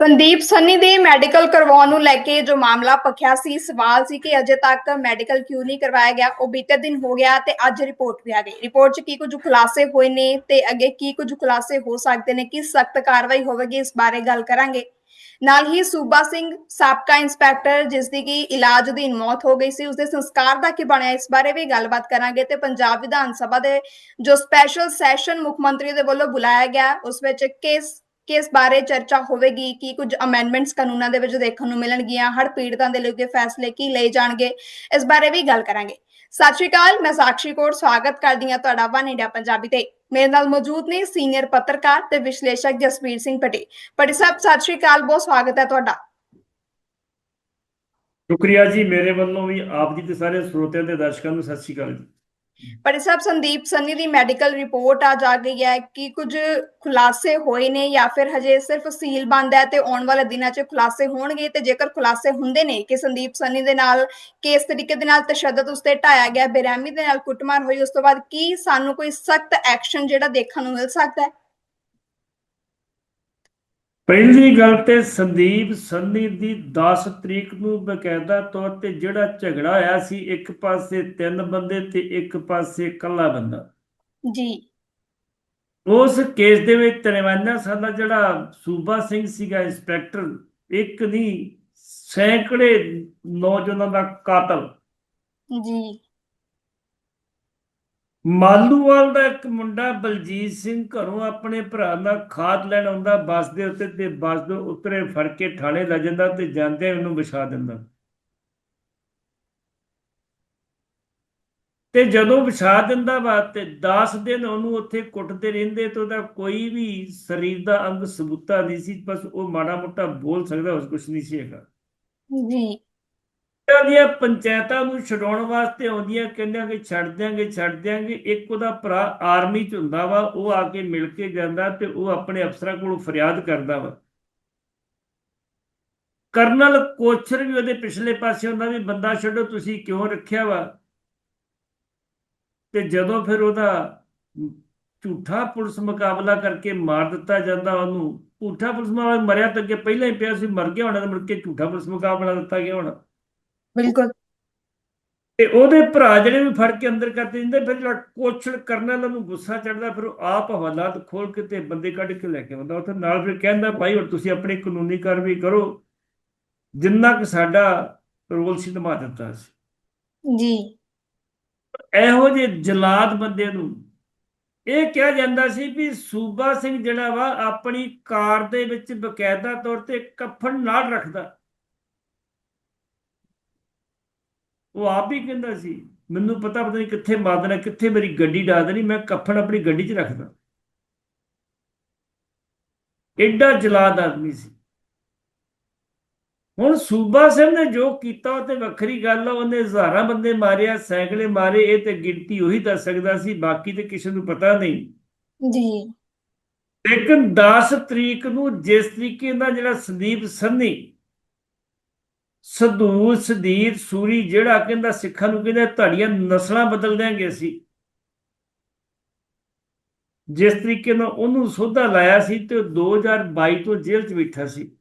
ਸੰਦੀਪ ਸੰਨੀ ਦੇ ਮੈਡੀਕਲ ਕਰਵਾਉਣ ਨੂੰ ਲੈ ਕੇ ਜੋ ਮਾਮਲਾ ਪਖਿਆ ਸੀ, ਸਵਾਲ ਸੀ ਕਿ ਅਜੇ ਤੱਕ ਮੈਡੀਕਲ ਕਿਉਂ ਨਹੀਂ ਕਰਵਾਇਆ ਗਿਆ, ਉਹ ਬੀਤੇ ਦਿਨ ਹੋ ਗਿਆ ਤੇ ਅੱਜ ਰਿਪੋਰਟ ਵੀ ਆ ਗਈ। ਰਿਪੋਰਟ 'ਚ ਕੀ ਕੁਝ ਖੁਲਾਸੇ ਹੋਏ ਨੇ ਤੇ ਅੱਗੇ ਕੀ ਕੁਝ ਖੁਲਾਸੇ ਹੋ ਸਕਦੇ ਨੇ, ਕੀ ਸਖਤ ਕਾਰਵਾਈ ਹੋਵੇਗੀ, ਇਸ ਬਾਰੇ ਗੱਲ ਕਰਾਂਗੇ। ਨਾਲ ਹੀ ਸੂਬਾ ਸਿੰਘ ਸਾਬਕਾ ਇੰਸਪੈਕਟਰ, ਜਿਸ ਦੀ ਕਿ ਇਲਾਜ ਅਧੀਨ ਮੌਤ ਹੋ ਗਈ ਸੀ, ਉਸਦੇ ਸੰਸਕਾਰ ਦਾ ਕੀ ਬਣਿਆ, ਇਸ ਬਾਰੇ ਵੀ ਗੱਲਬਾਤ ਕਰਾਂਗੇ ਤੇ ਪੰਜਾਬ ਵਿਧਾਨ ਸਭਾ ਦੇ ਜੋ ਸਪੈਸ਼ਲ ਸੈਸ਼ਨ ਮੁੱਖ ਮੰਤਰੀ ਦੇ ਵੱਲੋਂ ਬੁਲਾਇਆ ਗਿਆ, ਉਸ ਵਿੱਚ ਕਿਸ ਕਿਸ ਬਾਰੇ ਚਰਚਾ ਹੋਵੇਗੀ, ਕੀ ਕੁਝ ਅਮੈਂਡਮੈਂਟਸ ਕਾਨੂੰਨਾਂ ਦੇ ਵਿੱਚ ਦੇਖਣ ਨੂੰ ਮਿਲਣਗੀਆਂ ਹੜ ਪੀੜਤਾਂ ਦੇ ਲਈ ਫੈਸਲੇ ਕੀ ਲਏ ਜਾਣਗੇ, ਇਸ ਬਾਰੇ ਵੀ ਗੱਲ ਕਰਾਂਗੇ। ਸਤਿ ਸ਼੍ਰੀ ਅਕਾਲ, ਮੈਂ ਸਾਕਸ਼ੀ ਕੌਰ, ਸਵਾਗਤ ਕਰਦੀ ਹਾਂ ਤੁਹਾਡਾ ਵਨ ਇੰਡੀਆ ਪੰਜਾਬੀ ਤੇ। ਮੇਰੇ ਨਾਲ ਮੌਜੂਦ ਨੇ ਸੀਨੀਅਰ ਪੱਤਰਕਾਰ ਤੇ ਵਿਸ਼ਲੇਸ਼ਕ ਜਸਵੀਰ ਸਿੰਘ ਪਟੇ ਪਟੇ ਸਾਹਿਬ, ਸਤਿ ਸ਼੍ਰੀ ਅਕਾਲ, ਬਹੁਤ ਸਵਾਗਤ ਹੈ ਤੁਹਾਡਾ। ਸ਼ੁਕਰੀਆ ਜੀ, ਮੇਰੇ ਵੱਲੋਂ ਵੀ ਆਪ ਜੀ ਤੇ ਸਾਰੇ ਸਰੋਤਿਆਂ ਤੇ ਦਰਸ਼ਕਾਂ ਨੂੰ ਸਤਿ ਸ਼੍ਰੀ ਅਕਾਲ ਜੀ। ਪਟੇ ਸਾਹਿਬ ਸੰਦੀਪ ਸੰਨੀ ਦੀ ਮੈਡੀਕਲ ਰਿਪੋਰਟ ਆ ਜਾ ਗਈ ਹੈ ਕਿ ਕੁਝ ਖੁਲਾਸੇ ਹੋਏ ਨੇ ਜਾਂ ਫਿਰ ਹਜੇ ਸਿਰਫ ਸੀਲ ਬੰਦ ਹੈ ਤੇ ਆਉਣ ਵਾਲੇ ਦਿਨਾਂ 'ਚ ਖੁਲਾਸੇ ਹੋਣਗੇ ਤੇ ਜੇਕਰ ਖੁਲਾਸੇ ਹੁੰਦੇ ਨੇ ਕਿ ਸੰਦੀਪ ਸੰਨੀ ਦੇ ਨਾਲ ਕਿਸ ਤਰੀਕੇ ਦੇ ਨਾਲ ਤਸ਼ੱਦਦ ਉਸਤੇ ਢਾਇਆ ਗਿਆ, ਬੇਰਹਿਮੀ ਦੇ ਨਾਲ ਕੁੱਟਮਾਰ ਹੋਈ, ਉਸ ਤੋਂ ਬਾਅਦ ਕੀ ਸਾਨੂੰ ਕੋਈ ਸਖਤ ਐਕਸ਼ਨ ਜਿਹੜਾ ਦੇਖਣ ਨੂੰ ਮਿਲ ਸਕਦਾ ਹੈ? ਪਹਿਲੀ ਗੱਲ ਤੇ ਸੰਦੀਪ ਸੰਨੀ ਦੀ 10 ਤਰੀਕ ਨੂੰ ਬਕਾਇਦਾ ਤੌਰ ਤੇ ਜਿਹੜਾ ਝਗੜਾ ਹੋਇਆ ਸੀ ਇੱਕ ਪਾਸੇ ਤਿੰਨ ਬੰਦੇ ਤੇ ਇੱਕ ਪਾਸੇ ਇਕੱਲਾ ਬੰਦਾ। ਜੀ। ਉਸ ਕੇਸ ਦੇ ਵਿੱਚ 53 ਸਾਲਾ ਜਿਹੜਾ ਸੂਬਾ ਸਿੰਘ ਸੀਗਾ ਇੰਸਪੈਕਟਰ ਇੱਕ ਨਹੀਂ ਸੈਂਕੜੇ ਨੌਜਵਾਨਾਂ ਦਾ ਕਾਤਲ। ਜੀ। ਮਾਲੂਵਾਲ ਦਾ ਇੱਕ ਮੁੰਡਾ ਬਲਜੀਤ ਸਿੰਘ ਘਰੋਂ ਆਪਣੇ ਭਰਾ ਨਾਲ ਖਾਦ ਲੈਣ ਆਉਂਦਾ, ਬੱਸ ਦੇ ਉੱਤੇ ਤੇ ਬੱਸ ਤੋਂ ਉਤਰੇ ਫੜ ਕੇ ਥਾਣੇ ਲੈ ਜਾਂਦਾ ਤੇ ਜਾਂਦੇ ਉਹਨੂੰ ਵਿਛਾ ਦਿੰਦਾ। ਤੇ ਜਦੋਂ ਵਿਛਾ ਦਿੰਦਾ ਵਾ ਤੇ 10 ਦਿਨ ਉਹਨੂੰ ਉੱਥੇ ਕੁੱਟਦੇ ਰਹਿੰਦੇ ਤੇ ਉਹਦਾ ਕੋਈ ਵੀ ਸਰੀਰ ਦਾ ਅੰਗ ਸਬੂਤਾ ਨਹੀਂ ਸੀ, ਬਸ ਉਹ ਮਾੜਾ ਮੋਟਾ ਬੋਲ ਸਕਦਾ ਉਸ ਕੁਛ ਨਹੀਂ ਸੀ ਹੈਗਾ। ਜੀ। ਪਿੰਡਾਂ ਦੀਆਂ ਪੰਚਾਇਤਾਂ ਨੂੰ ਛਡਾਉਣ ਵਾਸਤੇ ਆਉਂਦੀਆਂ, ਕਹਿੰਦੀਆਂ ਕਿ ਛੱਡ ਦਿਆਂਗੇ ਛੱਡ ਦਿਆਂਗੇ। ਇੱਕ ਉਹਦਾ ਭਰਾ ਆਰਮੀ ਚ ਹੁੰਦਾ ਵਾ, ਉਹ ਆ ਕੇ ਮਿਲ ਕੇ ਜਾਂਦਾ ਤੇ ਉਹ ਆਪਣੇ ਅਫਸਰਾਂ ਕੋਲ ਫਰਿਆਦ ਕਰਦਾ ਵਾ। ਕਰਨਲ ਕੋਛਰ ਵੀ ਉਹਦੇ ਪਿਛਲੇ ਪਾਸੇ ਹੁੰਦਾ ਵੀ ਬੰਦਾ ਛੱਡੋ, ਤੁਸੀਂ ਕਿਉਂ ਰੱਖਿਆ ਵਾ? ਤੇ ਜਦੋਂ ਫਿਰ ਉਹਦਾ ਝੂਠਾ ਪੁਲਿਸ ਮੁਕਾਬਲਾ ਕਰਕੇ ਮਾਰ ਦਿੱਤਾ ਜਾਂਦਾ ਉਹਨੂੰ, ਝੂਠਾ ਪੁਲਿਸ ਮੁਕਾਬਲਾ ਮਰਿਆ ਤਾਂ ਅੱਗੇ ਪਹਿਲਾਂ ਹੀ ਪਿਆ ਸੀ, ਮਰ ਗਿਆ ਹੋਣਾ ਮੁੜ ਕੇ ਝੂਠਾ ਪੁਲਿਸ ਮੁਕਾਬਲਾ ਦਿੱਤਾ ਗਿਆ ਹੋਣਾ। ਬਿਲਕੁਲ। ਤੇ ਉਹਦੇ ਭਰਾ ਜਿਹੜੇ ਵੀ ਫੜ ਕੇ ਅੰਦਰ ਕਰਦੇ ਜਾਂਦੇ ਫਿਰ ਜਿਹੜਾ ਕੋਛੜ ਕਰਨਲ ਨੂੰ ਗੁੱਸਾ ਚੜਦਾ ਫਿਰ ਉਹ ਆਪ ਹਵਾਲਾਤ ਖੋਲ ਕੇ ਤੇ ਬੰਦੇ ਕੱਢ ਕੇ ਲੈ ਕੇ ਆਉਂਦਾ। ਉੱਥੇ ਨਾਲ ਫਿਰ ਕਹਿੰਦਾ ਭਾਈ ਹੁਣ ਤੁਸੀਂ ਆਪਣੀ ਕਾਨੂੰਨੀ ਕਾਰਵਾਈ ਕਰੋ। ਜਿੰਨਾ ਕਿ ਸਾਡਾ ਰੋਲ ਸੀ ਨਿਭਾ ਦਿੱਤਾ ਸੀ। ਜੀ। ਇਹੋ ਜਿਹੇ ਜਲਾਦ ਬੰਦੇ ਨੂੰ ਇਹ ਕਿਹਾ ਜਾਂਦਾ ਸੀ ਵੀ ਸੂਬਾ ਸਿੰਘ ਜਿਹੜਾ ਵਾ ਆਪਣੀ ਕਾਰ ਦੇ ਵਿੱਚ ਬਕਾਇਦਾ ਤੌਰ ਤੇ ਕਫਨ ਨਾਲ ਰੱਖਦਾ। ਉਹ ਆਪ ਹੀ ਕਹਿੰਦਾ ਸੀ ਮੈਨੂੰ ਪਤਾ ਪਤਾ ਨਹੀਂ ਕਿੱਥੇ ਮਾਰ ਦੇਣਾ ਕਿੱਥੇ ਮੇਰੀ ਗੱਡੀ ਡਾ ਦੇਣੀ ਮੈਂ ਕਫਨ ਆਪਣੀ ਗੱਡੀ 'ਚ ਰੱਖਦਾ। ਐਡਾ ਜਲਾਦ ਆਦਮੀ ਸੀ। ਹੁਣ ਸੂਬਾ ਸਿੰਘ ਨੇ ਜੋ ਕੀਤਾ ਉਹ ਤੇ ਵੱਖਰੀ ਗੱਲ ਆ ਉਹਨੇ ਹਜ਼ਾਰਾਂ ਬੰਦੇ ਮਾਰਿਆ ਸੈਂਕੜੇ ਮਾਰੇ ਇਹ ਤੇ ਗਿਣਤੀ ਉਹੀ ਦੱਸ ਸਕਦਾ ਸੀ ਬਾਕੀ ਤੇ ਕਿਸੇ ਨੂੰ ਪਤਾ ਨਹੀਂ। ਜੀ। ਲੇਕਿਨ 10 ਤਰੀਕ ਨੂੰ ਜਿਸ ਤਰੀਕੇ ਨਾਲ ਜਿਹੜਾ ਸੰਦੀਪ ਸੰਨੀ ਸਦੂਰ, ਸਦੀਰ, ਸੂਰੀ, ਜਿਹੜਾ ਕਹਿੰਦਾ ਸਿੱਖਾਂ ਨੂੰ ਕਹਿੰਦਾ ਤੁਹਾਡੀਆਂ ਨਸਲਾਂ ਬਦਲ ਦਿਆਂਗੇ ਅਸੀਂ। ਜਿਸ ਤਰੀਕੇ ਨਾਲ ਉਹਨੂੰ ਸੋਧਾ ਲਾਇਆ ਸੀ ਤੇ 2022 ਤੋਂ ਜੇਲ੍ਹ 'ਚ ਬੈਠਾ ਸੀ।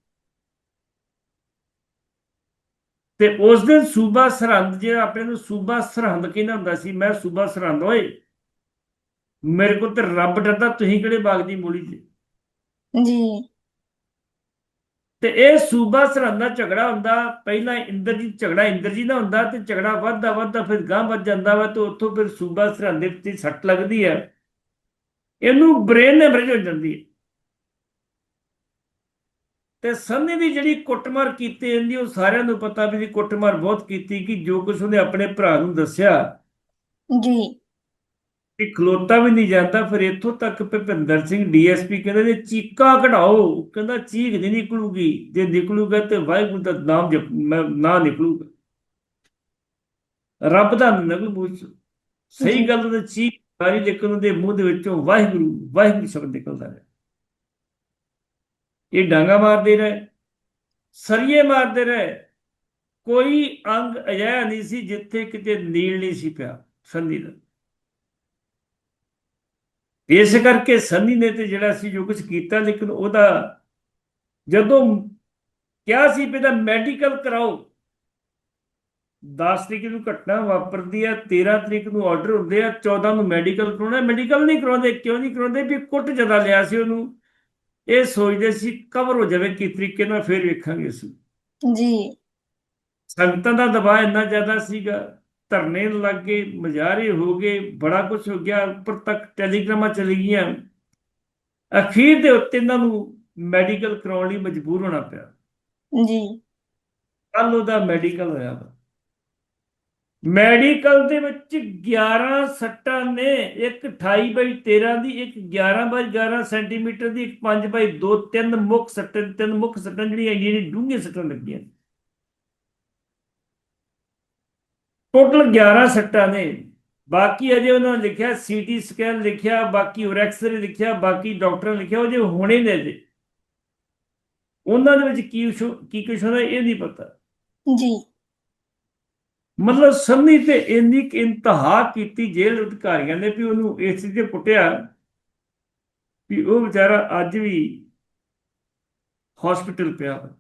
ਤੇ ਉਸ ਦਿਨ ਸੂਬਾ ਸਰਹੰਦ, ਜਿਹੜਾ ਆਪਣੇ ਨੂੰ ਸੂਬਾ ਸਰਹੰਦ ਕਹਿੰਦਾ ਹੁੰਦਾ ਸੀ, ਮੈਂ ਸੂਬਾ ਸਰਹੰਦ ਓਏ, ਮੇਰੇ ਕੋਲ ਤੇ ਰੱਬ ਡਰਦਾ, ਤੁਸੀਂ ਕਿਹੜੇ ਬਾਗ ਦੀ ਮੂਲੀ 'ਚ ਜੀ। ਤੇ ਇਹ ਸੂਬਾ ਸਰਹੰਦ ਦਾ ਝਗੜਾ ਹੁੰਦਾ, ਪਹਿਲਾਂ ਇੰਦਰਜੀਤ ਝਗੜਾ ਇੰਦਰਜੀਤ ਦਾ ਹੁੰਦਾ ਤੇ ਝਗੜਾ ਵੱਧਦਾ ਵੱਧਦਾ ਫਿਰ ਗਾਂ ਵੱਧ ਜਾਂਦਾ ਵਾ ਤੇ ਉੱਥੋਂ ਫਿਰ ਸੂਬਾ ਸਰਹੰਦ ਦੇ ਉੱਤੇ ਸੱਟ ਲੱਗਦੀ ਹੈ ਇਹਨੂੰ ਬ੍ਰੇਨ ਨੇ ਹੋ ਜਾਂਦੀ ਹੈ ਤੇ ਸੰਨੀ ਦੀ ਜਿਹੜੀ ਕੁੱਟਮਾਰ ਕੀਤੀ ਜਾਂਦੀ, ਉਹ ਸਾਰਿਆਂ ਨੂੰ ਪਤਾ ਵੀ ਕੁੱਟਮਾਰ ਬਹੁਤ ਕੀਤੀ ਕਿ ਜੋ ਕੁਝ ਉਹਨੇ ਆਪਣੇ ਭਰਾ ਨੂੰ ਦੱਸਿਆ। ਜੀ। ਕਿ ਖਲੋਤਾ ਵੀ ਨਹੀਂ ਜਾਂਦਾ, ਫਿਰ ਇੱਥੋਂ ਤੱਕ ਭੁਪਿੰਦਰ ਸਿੰਘ ਡੀਐਸਪੀ ਕਹਿੰਦੇ ਜੇ ਚੀਕਾਂ ਕਢਾਓ, ਕਹਿੰਦਾ ਚੀਕ ਨਹੀਂ ਨਿਕਲੂਗੀ, ਜੇ ਨਿਕਲੂਗਾ ਤੇ ਵਾਹਿਗੁਰੂ ਦਾ ਨਾਮ ਜਪ ਨਾ ਨਿਕਲੂਗਾ। ਰੱਬ ਦਾ ਨੀ ਨਿਕਲੂ ਸਹੀ ਗੱਲ ਉਹਦੇ ਚੀਕ ਸਾਰੀ ਲੇਕਿਨ ਉਹਦੇ ਮੂੰਹ ਦੇ ਵਿੱਚੋਂ ਵਾਹਿਗੁਰੂ ਵਾਹਿਗੁਰੂ ਸ਼ਬਦ ਨਿਕਲਦਾ ਹੈ ਇਹ ਡਾਂਗਾ ਮਾਰਦੇ ਰਹੇ, ਸਰੀਏ ਮਾਰਦੇ ਰਹੇ। ਕੋਈ ਅੰਗ ਅਜਿਹਾ ਨਹੀਂ ਸੀ ਜਿੱਥੇ ਕਿਤੇ ਨੀਲ ਨਹੀਂ ਸੀ ਪਿਆ ਸੰਧੀ ਦਾ। ਇਸ ਕਰਕੇ ਸੰਨੀ ਨੇ ਤੇ ਜਿਹੜਾ ਸੀ ਜੋ ਕੁਝ ਕੀਤਾ ਲੇਕਿਨ ਉਹਦਾ ਜਦੋਂ ਕਿਹਾ ਸੀ ਵੀ ਇਹਦਾ ਮੈਡੀਕਲ ਕਰਾਓ 10 ਤਰੀਕ ਨੂੰ ਘਟਨਾ ਵਾਪਰਦੀ ਆ 13 ਤਰੀਕ ਨੂੰ ਆਰਡਰ ਹੁੰਦੇ ਆ 14 ਨੂੰ ਮੈਡੀਕਲ ਕਰਾਉਣਾ ਮੈਡੀਕਲ ਨਹੀਂ ਕਰਾਉਂਦੇ ਕਿਉਂ ਨਹੀਂ ਕਰਾਉਂਦੇ ਵੀ ਕੁੱਟ ਜ਼ਿਆਦਾ ਲਿਆ ਸੀ ਉਹਨੂੰ। ਇਹ ਸੋਚਦੇ ਸੀ ਕਵਰ ਹੋ ਜਾਵੇ ਕਿਸ ਤਰੀਕੇ ਨਾਲ ਫਿਰ ਵੇਖਾਂਗੇ ਅਸੀਂ। ਜੀ। ਸੰਗਤਾਂ ਦਾ ਦਬਾਅ ਇੰਨਾ ਜ਼ਿਆਦਾ ਸੀਗਾ ਧਰਨੇ ਲੱਗੇ ਮਜ਼ਾਰੇ ਹੋ ਗਏ ਬੜਾ ਕੁਝ ਹੋ ਗਿਆ ਉੱਪਰ ਤੱਕ ਟੈਲੀਗ੍ਰਾਮਾਂ ਚਲੀ ਗਈਆਂ। ਅਖੀਰ ਦੇ ਉੱਤੇ ਇਹਨਾਂ ਨੂੰ ਮੈਡੀਕਲ ਕਰਾਉਣ ਲਈ ਮਜਬੂਰ ਹੋਣਾ ਪਿਆ। ਜੀ। ਕੱਲ ਉਹਦਾ ਮੈਡੀਕਲ ਹੋਇਆ ਮੈਡੀਕਲ ਦੇ ਵਿੱਚ 11 ਸੱਟਾਂ ਨੇ ਇੱਕ 28 ਬਾਈ 13 ਦੀ ਇੱਕ 11 ਬਾਈ 11 ਸੈਂਟੀਮੀਟਰ ਦੀ ਇੱਕ 5 ਬਾਈ 2 ਤਿੰਨ ਮੁੱਖ ਸੱਟਾਂ ਤਿੰਨ ਮੁੱਖ ਸੱਟਾਂ ਜਿਹੜੀਆਂ ਜਿਹੜੀਆਂ ਡੂੰਘੀਆਂ ਸੱਟਾਂ ਲੱਗੀਆਂ। ਟੋਟਲ 11 ਸੱਟਾਂ ਨੇ। ਬਾਕੀ ਅਜੇ ਉਹਨਾਂ ਨੇ ਲਿਖਿਆ ਸੀਟੀ ਸਕੈਨ ਲਿਖਿਆ ਬਾਕੀ ਹੋਰ ਐਕਸਰੇ ਲਿਖਿਆ ਬਾਕੀ ਡਾਕਟਰ ਨੇ ਲਿਖਿਆ ਉਹ ਜੇ ਹੋਣੇ ਨੇ ਜੇ ਉਹਨਾਂ ਦੇ ਵਿੱਚ ਕੀ ਕੀ ਕੁਛ ਹੋਣਾ ਇਹ ਨਹੀਂ ਪਤਾ। ਜੀ। ਮਤਲਬ ਸੰਨੀ ਤੇ ਇੰਨੀ ਕੁ ਇੰਤਹਾ ਕੀਤੀ ਜੇਲ੍ਹ ਅਧਿਕਾਰੀਆਂ ਨੇ ਵੀ ਉਹਨੂੰ ਇਸ ਚੀਜ਼ ਤੇ ਕੁੱਟਿਆ ਵੀ ਉਹ ਵਿਚਾਰਾ ਅੱਜ ਵੀ ਹਸਪੀਟਲ ਪਿਆ ਵਾ।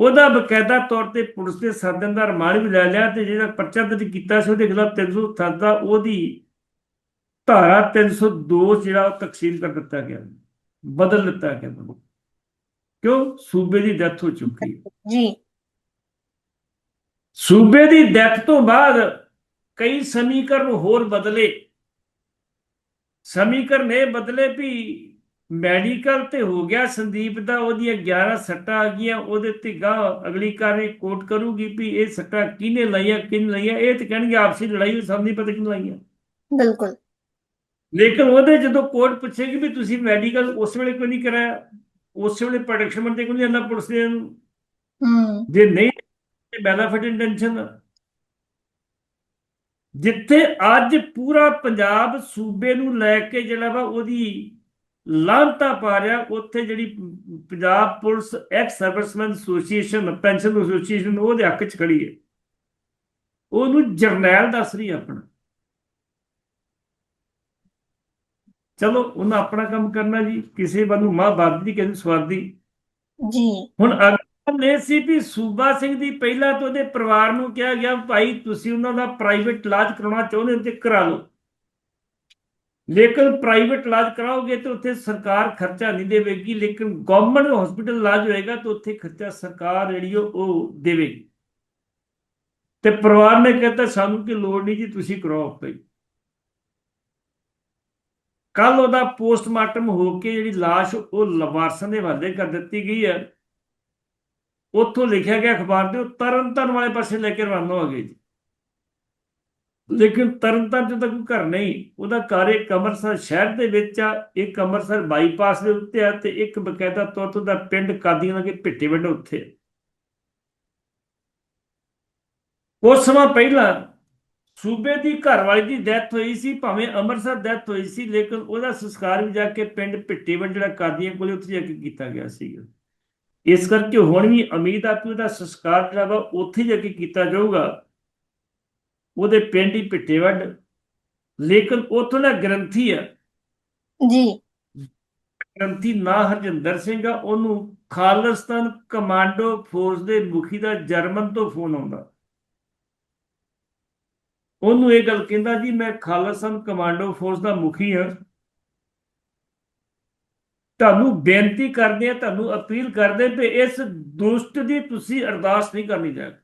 ਉਹਦਾ ਬਕਾਇਦਾ ਤੌਰ ਤੇ ਪੁਲਿਸ ਦੇ ਸਾਧਨ ਦਾ ਰਿਮਾਂਡ ਵੀ ਲੈ ਲਿਆ ਤੇ ਜਿਹੜਾ ਪਰਚਾ ਦਰਜ ਕੀਤਾ ਸੀ ਉਹਦੇ ਖਿਲਾਫ 307 ਦਾ ਉਹਦੀ ਧਾਰਾ 302 ਜਿਹੜਾ ਉਹ ਤਕਸੀਮ ਕਰ ਦਿੱਤਾ ਗਿਆ। ਬਦਲ ਦਿੱਤਾ ਗਿਆ ਕਿਉਂ? ਸੂਬੇ ਦੀ ਡੈਥ ਹੋ ਚੁੱਕੀ ਜੀ। ਸੂਬੇ ਦੀ ਡੈਥ ਤੋਂ ਬਾਅਦ ਕਈ ਸਮੀਕਰਨ ਹੋਰ ਬਦਲੇ। ਸਮੀਕਰਨ ਇਹ ਬਦਲੇ ਵੀ ਮੈਡੀਕਲ ਤੇ ਹੋ ਗਿਆ ਸੰਦੀਪ ਦਾ ਉਹਦੀਆਂ 11 ਸੱਟਾਂ ਆ ਗਈਆਂ ਉਹਦੇ ਤੇ ਗਾ ਅਗਲੀ ਕਾਰਵਾਈ ਕੋਰਟ ਕਰੂਗੀ ਵੀ ਇਹ ਸੱਟਾਂ ਕਿਹਨੇ ਲਾਈਆਂ ਕਿਹਨੇ ਲਾਈਆਂ ਇਹ ਤੇ ਕਹਿਣਗੇ ਆਪਸੀ ਲੜਾਈ ਹੋਈ ਸਭ ਨਹੀਂ ਪਤਾ ਕਿਹਨੇ ਲਾਈਆਂ। ਬਿਲਕੁਲ। ਲੇਕਿਨ ਉਹਦੇ ਜਦੋਂ ਕੋਰਟ ਪੁੱਛੇਗੀ ਵੀ ਤੁਸੀਂ ਮੈਡੀਕਲ ਉਸ ਵੇਲੇ ਕਿਉਂ ਨਹੀਂ ਕਰਾਇਆ ਉਸ ਵੇਲੇ ਪ੍ਰੋਡਕਸ਼ਨ ਬੰਦੇ ਨਹੀਂ ਆਂਦਾ ਪੁਲਿਸ ਨੂੰ? ਹੂੰ। ਜੇ ਨਹੀਂ ਬੈਨੀਫਿਟ ਇੰਟੈਂਸ਼ਨ। ਜਿੱਥੇ ਅੱਜ ਪੂਰਾ ਪੰਜਾਬ ਸੂਬੇ ਨੂੰ ਲੈ ਕੇ ਜਿਹੜਾ ਵਾ ਉਹਦੀ ਲਾਂਤਾ ਪਾ ਰਿਹਾ ਉੱਥੇ ਜਿਹੜੀ Punjab police ex serviceman association pension association ਉਹਦੇ ਹੱਕ 'ਚ ਖੜੀ ਹੈ। ਉਹਨੂੰ ਜਰਨੈਲ ਦੱਸ ਰਹੀ ਆਪਣਾ। ਚਲੋ ਉਹਨਾਂ ਆਪਣਾ ਕੰਮ ਕਰਨਾ ਜੀ। ਕਿਸੇ ਬੰਨੂ ਮਾਂ ਬਾਦੀ ਕਿਸੇ ਨੂੰ ਸਵਾਦੀ ਜੀ। ਹੁਣ ਨੇ ਸੀ ਵੀ ਸੂਬਾ ਸਿੰਘ ਦੀ ਪਹਿਲਾਂ ਤੋਂ ਉਹਦੇ ਪਰਿਵਾਰ ਨੂੰ ਕਿਹਾ ਗਿਆ ਭਾਈ ਤੁਸੀਂ ਉਹਨਾਂ ਦਾ ਪ੍ਰਾਈਵੇਟ ਇਲਾਜ ਕਰਾਉਣਾ ਚਾਹੁੰਦੇ ਹੋ ਤੇ ਕਰਾ ਲਓ। ਲੇਕਿਨ ਪ੍ਰਾਈਵੇਟ ਇਲਾਜ ਕਰਾਓਗੇ ਤਾਂ ਉੱਥੇ ਸਰਕਾਰ ਖਰਚਾ ਨਹੀਂ ਦੇਵੇਗੀ, ਲੇਕਿਨ ਗਵਰਨਮੈਂਟ ਹਸਪੀਟਲ ਇਲਾਜ ਹੋਏਗਾ ਤਾਂ ਉੱਥੇ ਖਰਚਾ ਸਰਕਾਰ ਜਿਹੜੀ ਉਹ- ਦੇਵੇਗੀ। ਤੇ ਪਰਿਵਾਰ ਨੇ ਕਹਿੰਦਾ ਸਾਨੂੰ ਕੀ ਲੋੜ ਨਹੀਂ ਜੀ, ਤੁਸੀਂ ਕਰਾਓ ਆਪੇ। ਕੱਲ ਉਹਦਾ ਪੋਸਟਮਾਰਟਮ ਹੋ ਕੇ ਜਿਹੜੀ ਲਾਸ਼ ਉਹ ਲਵਾਰਸਾਂ ਦੇ ਹਵਾਲੇ ਕਰ ਦਿੱਤੀ ਗਈ ਹੈ ਉੱਥੋਂ ਲਿਖਿਆ ਗਿਆ ਅਖਬਾਰ ਦੇ ਉਹ ਤਰਨਤਾਰਨ ਵਾਲੇ ਪਾਸੇ ਲੈ ਕੇ ਰਵਾਨਾ ਹੋ ਗਏ ਜੀ। ਲੇਕਿਨ ਤਰਨਤਾਰਨ ਚ ਤਾਂ ਕੋਈ ਘਰ ਨਹੀਂ। ਉਹਦਾ ਘਰ ਇੱਕ ਅੰਮ੍ਰਿਤਸਰ ਸ਼ਹਿਰ ਦੇ ਵਿੱਚ ਆ, ਇੱਕ ਅੰਮ੍ਰਿਤਸਰ ਬਾਈਪਾਸ ਦੇ ਉੱਤੇ ਆ ਤੇ ਇੱਕ ਬਕਾਇਦਾ ਤੌਰ ਤੇ ਉਹਦਾ ਪਿੰਡ ਕਾਦੀਆਂ ਲਾਗੇ ਭਿੱਟੇ ਪਿੰਡ ਉੱਥੇ ਉਸ ਸਮਾਂ ਪਹਿਲਾਂ ਸੂਬੇ ਦੀ ਘਰਵਾਲੀ ਦੀ ਡੈਥ ਹੋਈ ਸੀ, ਭਾਵੇਂ ਅੰਮ੍ਰਿਤਸਰ ਡੈਥ ਹੋਈ ਸੀ, ਲੇਕਿਨ ਉਹਦਾ ਸੰਸਕਾਰ ਵੀ ਜਾ ਕੇ ਪਿੰਡ ਭਿੱਟੇਵੰਡ ਜਿਹੜਾ ਕਾਦੀਆਂ ਕੋਲੇ ਉੱਥੇ ਜਾ ਕੇ ਕੀਤਾ ਗਿਆ ਸੀਗਾ। ਇਸ ਕਰਕੇ ਹੁਣ ਵੀ ਉਮੀਦ ਆ ਕਿ ਉਹਦਾ ਸੰਸਕਾਰ ਜਿਹੜਾ ਵਾ ਉੱਥੇ ਜਾ ਕੇ ਕੀਤਾ ਜਾਊਗਾ। ਉਹਦੇ ਪਿੰਡ ਹੀ ਭਿੱਟੇਵੰਡ ਲੇਕਿਨ ਉੱਥੋਂ ਦਾ ਗ੍ਰੰਥੀ ਆ। ਜੀ। ਗ੍ਰੰਥੀ ਨਾ ਹਰਜਿੰਦਰ ਸਿੰਘ ਆ ਉਹਨੂੰ ਖਾਲਿਸਤਾਨ ਕਮਾਂਡੋ ਫੋਰਸ ਦੇ ਮੁਖੀ ਦਾ ਜਰਮਨ ਤੋਂ ਫੋਨ ਆਉਂਦਾ। ਉਹਨੂੰ ਇਹ ਗੱਲ ਕਹਿੰਦਾ ਜੀ ਮੈਂ ਖਾਲਿਸਤਾਨ ਕਮਾਂਡੋ ਫੋਰਸ ਦਾ ਮੁਖੀ ਹਾਂ ਤੁਹਾਨੂੰ ਬੇਨਤੀ ਕਰਦੇ ਆ ਤੁਹਾਨੂੰ ਅਪੀਲ ਕਰਦੇ ਵੀ ਇਸ ਦੁਸ਼ਟ ਦੀ ਤੁਸੀਂ ਅਰਦਾਸ ਨਹੀਂ ਕਰਨੀ ਚਾਹੀਦੀ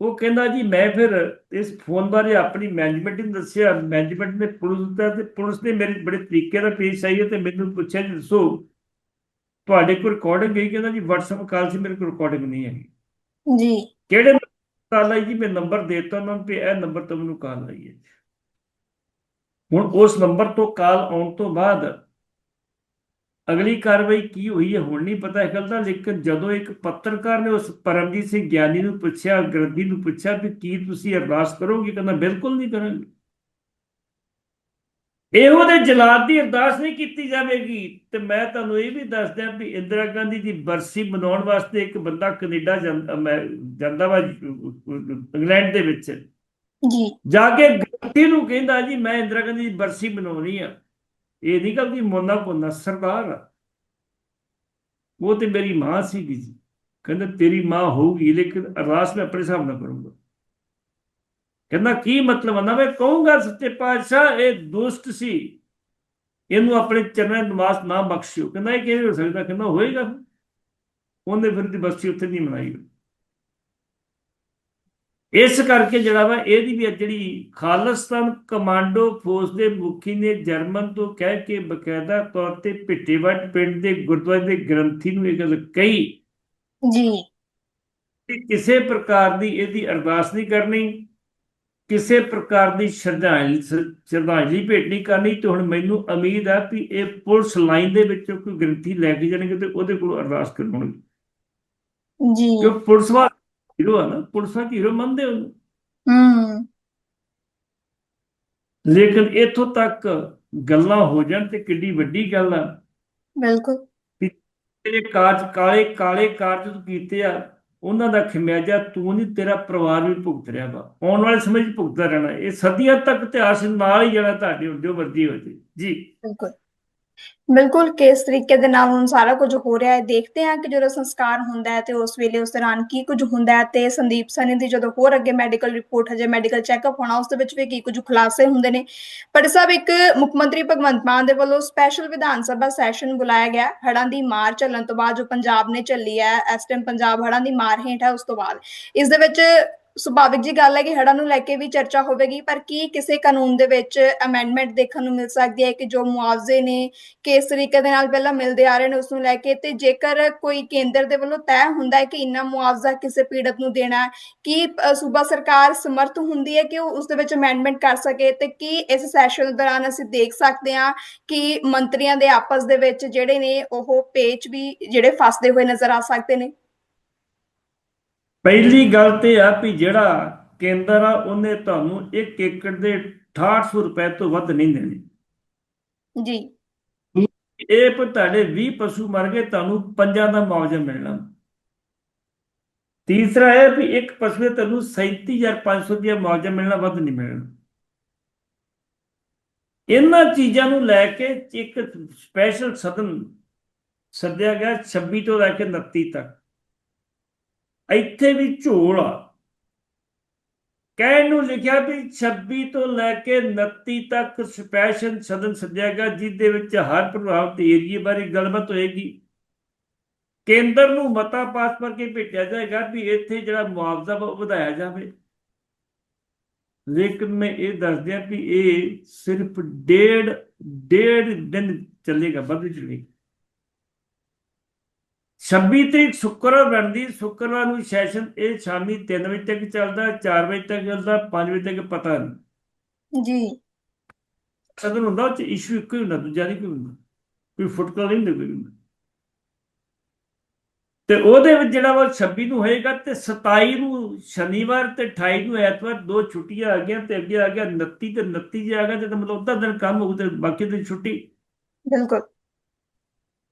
ਉਹ ਕਹਿੰਦਾ ਜੀ ਮੈਂ ਫਿਰ ਇਸ ਫੋਨ ਬਾਰੇ ਆਪਣੀ ਮੈਨੇਜਮੈਂਟ ਨੂੰ ਦੱਸਿਆ। ਮੈਨੇਜਮੈਂਟ ਨੇ ਪੁਲਿਸ ਦਾ ਤੇ ਪੁਲਿਸ ਨੇ ਮੇਰੇ ਬੜੇ ਤਰੀਕੇ ਨਾਲ ਪੇਸ਼ ਆਈ ਹੈ ਤੇ ਮੈਨੂੰ ਪੁੱਛਿਆ ਜੀ ਦੱਸੋ ਤੁਹਾਡੇ ਕੋਲ ਰਿਕਾਰਡਿੰਗ ਗਈ ਕਹਿੰਦਾ ਜੀ WhatsApp ਕਾਲ 'ਚ ਮੇਰੇ ਕੋਲ ਰਿਕਾਰਡਿੰਗ ਨਹੀਂ ਹੈਗੀ। ਜੀ। ਕਿਹੜੇ ਕਾਲ ਆਈ ਜੀ? ਮੈਂ ਨੰਬਰ ਦੇਤਾ ਉਹਨਾਂ ਨੂੰ ਵੀ ਇਹ ਨੰਬਰ ਤੋਂ ਮੈਨੂੰ ਕਾਲ ਆਈ ਹੈ। ਹੁਣ ਉਸ ਨੰਬਰ ਤੋਂ ਕਾਲ ਆਉਣ ਤੋਂ ਬਾਅਦ ਅਗਲੀ ਕਾਰਵਾਈ ਕੀ ਹੋਈ ਹੈ ਹੁਣ ਨਹੀਂ ਪਤਾ ਇਹ ਗੱਲ ਦਾ ਲੇਕਿਨ ਜਦੋਂ ਇੱਕ ਪੱਤਰਕਾਰ ਨੇ ਉਸ ਪਰਮਜੀਤ ਸਿੰਘ ਗਿਆਨੀ ਨੂੰ ਪੁੱਛਿਆ ਗ੍ਰੰਥੀ ਨੂੰ ਪੁੱਛਿਆ ਵੀ ਕੀ ਤੁਸੀਂ ਅਰਦਾਸ ਕਰੋਗੇ ਕਹਿੰਦਾ ਬਿਲਕੁਲ ਨਹੀਂ ਕਰਾਂਗੇ। ਇਹੋ ਦੇ ਜਲਾਦ ਦੀ ਅਰਦਾਸ ਨਹੀਂ ਕੀਤੀ ਜਾਵੇਗੀ। ਤੇ ਮੈਂ ਤੁਹਾਨੂੰ ਇਹ ਵੀ ਦੱਸ ਦਿਆਂ ਵੀ ਇੰਦਰਾ ਗਾਂਧੀ ਦੀ ਬਰਸੀ ਮਨਾਉਣ ਵਾਸਤੇ ਇੱਕ ਬੰਦਾ ਕੈਨੇਡਾ ਜਾਂਦਾ ਵਾ ਇੰਗਲੈਂਡ ਦੇ ਵਿੱਚ। ਜੀ। ਜਾ ਕੇ ਗ੍ਰੰਥੀ ਨੂੰ ਕਹਿੰਦਾ ਜੀ ਮੈਂ ਇੰਦਰਾ ਗਾਂਧੀ ਦੀ ਬਰਸੀ ਮਨਾਉਣੀ ਆ। ਇਹ ਨਹੀਂ ਗੱਲ ਕਿ ਮੋਨਾ ਕੋਨਾ ਸਰਦਾਰ ਉਹ ਤੇ ਮੇਰੀ ਮਾਂ ਸੀਗੀ ਜੀ। ਕਹਿੰਦਾ, ਤੇਰੀ ਮਾਂ ਹੋਊਗੀ, ਲੇਕਿਨ ਅਰਦਾਸ ਮੈਂ ਆਪਣੇ ਹਿਸਾਬ ਨਾਲ ਕਰੂੰਗਾ। ਕਹਿੰਦਾ, ਕੀ ਮਤਲਬ ਨਾ ਮੈਂ ਕਹੂੰਗਾ, ਸੱਚੇ ਪਾਤਸ਼ਾਹ, ਇਹ ਦੁਸ਼ਟ ਸੀ। ਇਹਨੂੰ ਆਪਣੇ ਚਰਨਾਂ 'ਚ ਨਿਵਾਸ ਨਾ ਬਖਸ਼ਿਓ। ਕਹਿੰਦਾ, ਇਹ ਕਿਵੇਂ ਹੋ ਸਕਦਾ? ਕਹਿੰਦਾ, ਹੋਏਗਾ। ਉਹਨੇ ਫਿਰ ਦੀ ਬਸਤੀ ਉੱਥੇ ਨਹੀਂ ਮਨਾਈ। ਇਸ ਕਰਕੇ ਜਿਹੜਾ ਵਾ ਇਹਦੀ ਵੀ ਜਿਹੜੀ ਖਾਲਿਸਤਾਨ ਕਮਾਂਡੋ ਫੋਰਸ ਦੇ ਮੁਖੀ ਨੇ ਜਰਮਨ ਤੋਂ ਕਹਿ ਕੇ ਬਕਾਇਦਾ ਤੌਰ ਤੇ ਪਿੱਟੇਵਟ ਪਿੰਡ ਦੇ ਗੁਰਦੁਆਰੇ ਦੇ ਗ੍ਰੰਥੀ ਨੂੰ ਇਹ ਗੱਲ ਕਹੀ ਜੀ। ਕਿ ਕਿਸੇ ਪ੍ਰਕਾਰ ਦੀ ਇਹਦੀ ਅਰਦਾਸ ਨਹੀਂ ਕਰਨੀ ਕਿਸੇ ਪ੍ਰਕਾਰ ਦੀ ਸ਼ਰਧਾਂਜਲੀ ਸ਼ਰਧਾਂਜਲੀ ਭੇਟ ਨਹੀਂ ਕਰਨੀ ਤੇ ਹੁਣ ਮੈਨੂੰ ਉਮੀਦ ਹੈ ਕਿ ਇਹ ਪੁਲਿਸ ਲਾਈਨ ਦੇ ਵਿੱਚੋਂ ਕੋਈ ਗ੍ਰੰਥੀ ਲੈ ਕੇ ਜਾਣਗੇ ਤੇ ਉਹਦੇ ਕੋਲ ਅਰਦਾਸ ਕਰਵਾਉਣਗੇ। ਜੀ। ਕਿਉਂ ਪੁਲਿਸ ਵਾਲਾ ਹੀਰੋ ਆ ਨਾ ਪੁਲਿਸ ਦਾ ਹੀਰੋ ਮੰਨਦੇ ਉਹਨੂੰ ਹੂੰ ਲੇਕਿਨ ਇੱਥੋਂ ਤੱਕ ਗੱਲਾਂ ਹੋ ਜਾਣ ਤੇ ਕਿੱਡੀ ਵੱਡੀ ਗੱਲ ਆ ਬਿਲਕੁਲ ਜਿਹੜੇ ਕਾਰਜ ਕਾਲੇ ਕਾਲੇ ਕਾਰਜ ਤੂੰ ਕੀਤੇ ਆ ਉਹਨਾਂ ਦਾ ਖਮਿਆਜਾ ਤੂੰ ਨਹੀਂ ਤੇਰਾ ਪਰਿਵਾਰ ਵੀ ਭੁਗਤ ਰਿਹਾ ਵਾ ਆਉਣ ਵਾਲੇ ਸਮੇਂ 'ਚ ਭੁਗਤਦਾ ਰਹਿਣਾ ਇਹ ਸਦੀਆਂ ਤੱਕ ਇਤਿਹਾਸ ਨਾਲ ਹੀ ਜਿਹੜਾ ਤੁਹਾਡੇ ਜੋ ਮਰਜ਼ੀ ਹੋ ਜੀ ਬਿਲਕੁਲ ਬਿਲਕੁਲ, ਕਿਸ ਤਰੀਕੇ ਦੇ ਨਾਲ ਹੁਣ ਸਾਰਾ ਕੁਝ ਹੋ ਰਿਹਾ ਹੈ, ਦੇਖਦੇ ਹਾਂ ਕਿ ਜਦੋਂ ਸੰਸਕਾਰ ਹੁੰਦਾ ਹੈ ਤੇ ਉਸ ਵੇਲੇ ਉਸ ਦੌਰਾਨ ਕੀ ਕੁਝ ਹੁੰਦਾ ਹੈ ਤੇ ਸੰਦੀਪ ਸਨੀ ਦੀ ਜਦੋਂ ਹੋਰ ਅੱਗੇ ਮੈਡੀਕਲ ਰਿਪੋਰਟ ਹਜੇ ਮੈਡੀਕਲ ਚੈੱਕਅਪ ਹੋਣਾ, ਉਸ ਦੇ ਵਿੱਚ ਵੀ ਕੀ ਕੁਝ ਖੁਲਾਸੇ ਹੁੰਦੇ ਨੇ। ਪਰ ਸਾਹਿਬ ਇੱਕ ਮੁੱਖ ਮੰਤਰੀ ਭਗਵੰਤ ਮਾਨ ਦੇ ਵੱਲੋਂ ਸਪੈਸ਼ਲ ਵਿਧਾਨ ਸਭਾ ਸੈਸ਼ਨ ਬੁਲਾਇਆ ਗਿਆ ਹੜਾਂ ਦੀ ਮਾਰ ਚੱਲਣ ਤੋਂ ਬਾਅਦ ਜੋ ਪੰਜਾਬ ਨੇ ਚੱਲੀ ਹੈ, ਇਸ ਟਾਈਮ ਪੰਜਾਬ ਹੜਾਂ ਦੀ ਮਾਰ ਹੇਠ ਹੈ, ਉਸ ਤੋਂ ਬਾਅਦ। ਇਸ ਦੇ ਵਿੱਚ ਸੁਭਾਵਿਕ ਜੀ ਗੱਲ ਹੈ ਕਿ ਹੜ੍ਹਾਂ ਨੂੰ ਲੈ ਕੇ ਵੀ ਚਰਚਾ ਹੋਵੇਗੀ, ਪਰ ਕੀ ਕਿਸੇ ਕਾਨੂੰਨ ਦੇ ਵਿੱਚ ਅਮੈਂਡਮੈਂਟ ਦੇਖਣ ਨੂੰ ਮਿਲ ਸਕਦੀ ਹੈ ਕਿ ਜੋ ਮੁਆਵਜ਼ੇ ਨੇ, ਕਿਸ ਤਰੀਕੇ ਦੇ ਨਾਲ ਪਹਿਲਾਂ ਮਿਲਦੇ ਆ ਰਹੇ ਨੇ ਉਸ ਨੂੰ ਲੈ ਕੇ? ਤੇ ਜੇਕਰ ਕੋਈ ਕੇਂਦਰ ਦੇ ਵੱਲੋਂ ਤੈਅ ਹੁੰਦਾ ਹੈ ਕਿ ਇੰਨਾ ਮੁਆਵਜ਼ਾ ਕਿਸੇ ਪੀੜਤ ਨੂੰ ਦੇਣਾ ਕੀ ਸੂਬਾ ਸਰਕਾਰ ਸਮਰਥ ਹੁੰਦੀ ਹੈ ਕਿ ਉਹ ਉਸ ਦੇ ਵਿੱਚ ਅਮੈਂਡਮੈਂਟ ਕਰ ਸਕੇ? ਤੇ ਕੀ ਇਸ ਸੈਸ਼ਨ ਦੌਰਾਨ ਅਸੀਂ ਦੇਖ ਸਕਦੇ ਹਾਂ ਕਿ ਮੰਤਰੀਆਂ ਦੇ ਆਪਸ ਦੇ ਵਿੱਚ ਜਿਹੜੇ ਨੇ, ਉਹ ਪੇਚ ਵੀ ਜਿਹੜੇ ਫਸਦੇ ਹੋਏ ਨਜ਼ਰ ਆ ਸਕਦੇ ਨੇ? ਪਹਿਲੀ ਗੱਲ ਤੇ ਆ ਵੀ ਜਿਹੜਾ ਕੇਂਦਰ ਆ ਉਹਨੇ ਤੁਹਾਨੂੰ 1 ਏਕੜ ਦੇ 6800 ਰੁਪਏ ਤੋਂ ਵੱਧ ਨਹੀਂ ਦੇਣੇ। ਜੀ। ਇਹ ਪਰ ਤੁਹਾਡੇ 20 ਪਸ਼ੂ ਮਰ ਗਏ ਤੁਹਾਨੂੰ ਪੰਜਾਂ ਦਾ ਮੁਆਵਜ਼ਾ ਮਿਲਣਾ। ਤੀਸਰਾ ਹੈ ਵੀ ਇੱਕ ਪਸ਼ੂ ਤੇ ਤੁਹਾਨੂੰ 37500 ਰੁਪਏ ਮੁਆਵਜ਼ਾ ਮਿਲਣਾ ਵੱਧ ਨਹੀਂ ਮਿਲਣਾ। ਇਹਨਾਂ ਚੀਜ਼ਾਂ ਨੂੰ ਲੈ ਕੇ ਇੱਕ ਸਪੈਸ਼ਲ ਸਦਨ ਸੱਦਿਆ ਗਿਆ 26 ਤੋਂ ਲੈ ਕੇ 29 ਤੱਕ। ਇੱਥੇ ਵੀ ਝੋਲ ਆ। ਕਹਿਣ ਨੂੰ ਲਿਖਿਆ ਵੀ 26 ਤੋਂ ਲੈ ਕੇ 29 ਤੱਕ ਸਪੈਸ਼ਲ ਸਦਨ ਸੱਦਿਆ ਗਿਆ, ਜਿਹਦੇ ਵਿੱਚ ਹਰ ਪ੍ਰਭਾਵਿਤ ਏਰੀਏ ਬਾਰੇ ਗੱਲਬਾਤ ਹੋਏਗੀ। ਕੇਂਦਰ ਨੂੰ ਮਤਾ ਪਾਸ ਕਰਕੇ ਭੇਜਿਆ ਜਾਏਗਾ ਵੀ ਇੱਥੇ ਜਿਹੜਾ ਮੁਆਵਜ਼ਾ ਵਾ ਉਹ ਵਧਾਇਆ ਜਾਵੇ। ਲੇਕਿਨ ਮੈਂ ਇਹ ਦੱਸ ਦਿਆਂ ਵੀ ਇਹ ਸਿਰਫ ਡੇਢ ਡੇਢ ਦਿਨ ਚੱਲੇਗਾ, ਵੱਧ ਚੱਲੇਗਾ। 26 ਤਰੀਕ ਸ਼ੁੱਕਰਵਾਰ ਬਣਦੀ ਸ਼ੁੱਕਰਵਾਰ ਨੂੰ ਸੈਸ਼ਨ ਇਹ ਸ਼ਾਮੀ 3 ਵਜੇ ਤੱਕ ਚੱਲਦਾ 4 ਵਜੇ ਤੱਕ ਚੱਲਦਾ 5 ਵਜੇ ਤੱਕ ਪਤਾ ਨਹੀਂ। ਜੀ। ਸਦਨ ਹੁੰਦਾ ਉਹ ਚ ਇਸ਼ੂ ਇੱਕੋ ਹੀ ਹੁੰਦਾ ਦੂਜਾ ਨਹੀਂ ਕੋਈ ਹੁੰਦਾ? ਕੋਈ ਫੁਟਕਲ ਨਹੀਂ ਹੁੰਦਾ ਕੋਈ ਹੁੰਦਾ? ਤੇ ਉਹਦੇ ਵਿੱਚ ਜਿਹੜਾ ਵਾ 26 ਨੂੰ ਹੋਏਗਾ ਤੇ 27 ਨੂੰ ਸ਼ਨੀਵਾਰ ਤੇ 28 ਨੂੰ ਐਤਵਾਰ ਦੋ ਛੁੱਟੀਆਂ ਆ ਗਈਆਂ ਤੇ ਅੱਗੇ ਆ ਗਿਆ 29 ਤੇ 29 ਜੇ ਆ ਗਿਆ ਤੇ ਮਤਲਬ ਅੱਧਾ ਦਿਨ ਕੰਮ ਹੋਊ ਤੇ ਬਾਕੀ ਦਿਨ ਛੁੱਟੀ। ਬਿਲਕੁਲ।